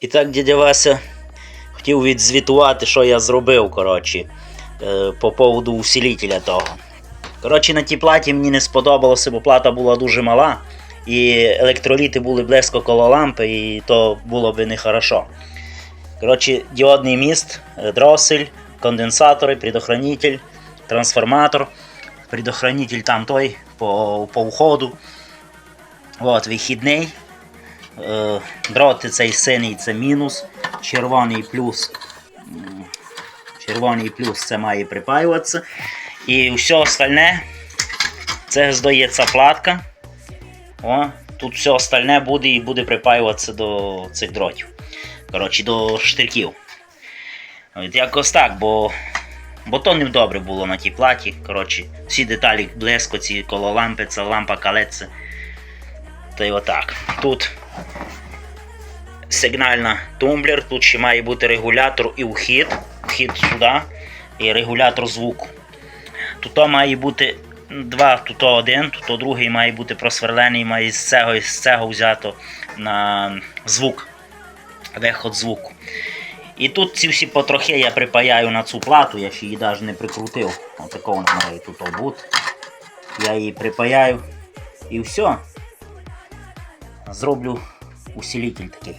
І так, дядя Вася хотів відзвітувати, що я зробив, коротше, е, по поводу усилителя того. Коротше, на тій платі мені не сподобалося, бо плата була дуже мала, і електроліти були близько коло лампи, і то було би нехорошо. Коротше, діодний міст, е, дросель, конденсатори, предохранитель, трансформатор, предохранитель там той по, по уходу. От, вихідний. Е, цей синій це мінус, червоний плюс. Червоний плюс це має припаюватися. І все остальне це здається платка. О, тут все остальне буде і буде припаюватися до цих дротів. Коротше, до штирків. От якось так, бо, бо то не добре було на тій платі. Коротше, всі деталі близько, ці коло лампи, це лампа калеться. Та й отак. Тут сигнальна тумблер, тут ще має бути регулятор і вхід. Вхід сюди і регулятор звуку. Тут має бути два, тут один, тут другий має бути просверлений, має з цього і з цього взято на звук, виход звуку. І тут ці всі потрохи я припаяю на цю плату, я ще її навіть не прикрутив. Отако вона має тут обут. Я її припаяю і все. Зроблю усилитель такий.